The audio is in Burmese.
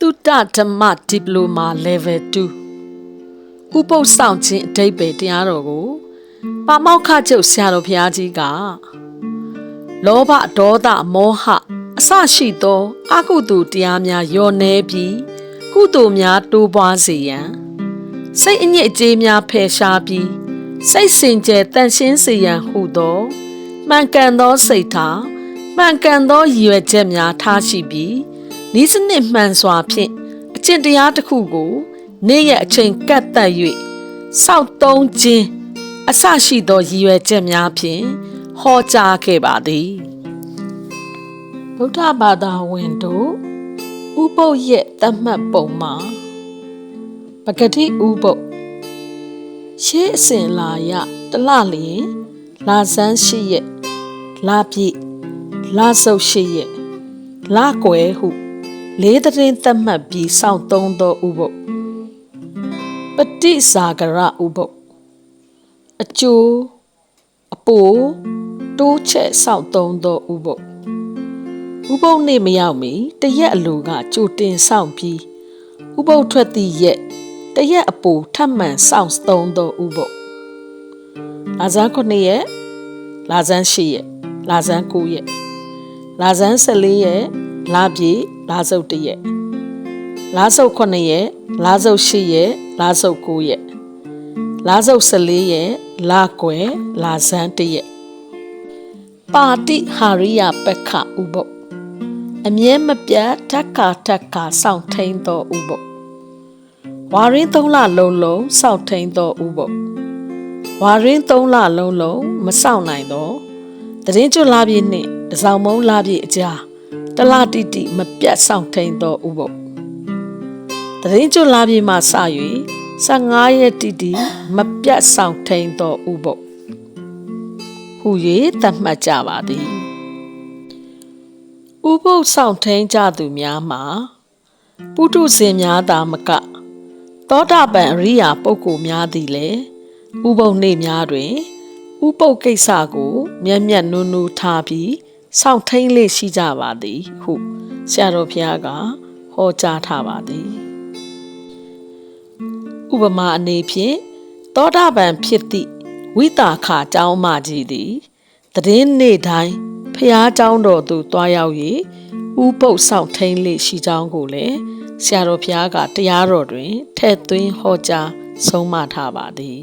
တုတ္တဓမ္မဒီပလိုမာ level 2ဥပုပ်ဆောင်ခြင်းအဓိပ္ပာယ်တရားတော်ကိုပါမောက္ခချုပ်ဆရာတော်ဘုရားကြီးကလောဘဒေါသမောဟအစရှိသောအကုသိုလ်တရားများယောနေပြီးကုသိုလ်များတိုးပွားစေရန်စိတ်အညစ်အကြေးများဖယ်ရှားပြီးစိတ်စင်ကြယ်တန်ရှင်းစေရန်ဟုသောမှန်ကန်သောစိတ်ထားမှန်ကန်သောရည်ရွယ်ချက်များထားရှိပြီး ဤစနစ်မှန်စွာဖြင့်အကျင့်တရားတစ်ခုကို နေ့ရက်အချိန်ကတ်သက်၍စောက်သုံးခြင်းအစရှိသောရည်ရွယ်ချက်များဖြင့်ဟောကြားခဲ့ပါသည်ဗုဒ္ဓဘာသာဝင်တို့ဥပုပ်ရဲ့တတ်မှတ်ပုံမှာပဂတိဥပုပ်ရှေးအစဉ်လာရတလလျင်လာဆန်းရှိရဲ့လာပြည့်လာဆုပ်ရှိရဲ့လာကွယ်ဟု လေးတရင်သတ်မှတ်ပြီးစောင့်သုံးသောဥပုပ်ပฏิဇာကရဥပုပ်အကျိုးအပိုးတိုးချက်စောင့်သုံးသောဥပုပ်ဥပုပ်နေ့မရောက်မီတရက်အလိုကကြိုတင်စောင့်ပြီးဥပုပ်ထွက်သည့်ရက်တရက်အပိုထပ်မံစောင့်သုံးသောဥပုပ်လာဇန်9ရက်လာဇန်10ရက်လာဇန်9ရက်လာဇန်14ရက် လာပြေလာစုပ်1ရက်လာစုပ်9ရက်လာစုပ်10ရက်လာစုပ်9ရက်လာစုပ်14ရက်လာကွယ်လာဇန်1ရက်ပါတိဟာရိယပက္ခဥပုပ်အမြဲမပြတ်ဓက္ကာဓက္ကာစောင့်ထိန်သောဥပုပ်ဝါရင်းသုံးလလုံးလုံးစောင့်ထိန်သောဥပုပ်ဝါရင်းသုံးလလုံးလုံးမစောင့်နိုင်သောတရင်ကျွလာပြည့်နှင့်တစောင်းမုံလာပြည့်အကြား တလတိတိမပြတ်ဆောင်ထိန်သောဥပုပ်တရင်ကျွလာပြေမှစ၍15ရက်တိတိမပြတ်ဆောင်ထိန်သောဥပုပ်ဟူ၍သတ်မှတ်ကြပါသည်ဥပုပ်ဆောင်ထိန်ကြသူများမှာပုထုဇဉ်များသာမကသောတာပန်အရိယာပုဂ္ဂိုလ်များသည်လည်းဥပုပ်နေ့များတွင်ဥပုပ်ကိစ္စကို မျက်မျက်နူးနူးထားပြီး စောင့်ထိန်လေးရှိကြပါသည်ဟုဆရာတော်ဘုရားကဟောကြားထားပါသည်ဥပမာအနေဖြင့်သောတာပန်ဖြစ်သည့်ဝိတာခအကြောင်းမကြီးသည်တည်င်းနေ့တိုင်းဖះเจ้าတော်သို့တွားရောက်၍ဥပုပ်ဆောင်ထိန်လေးရှိကြောင်းကိုလည်းဆရာတော်ဘုရားကတရားတော်တွင်ထည့်သွင်းဟောကြားဆုံးမထားပါသည်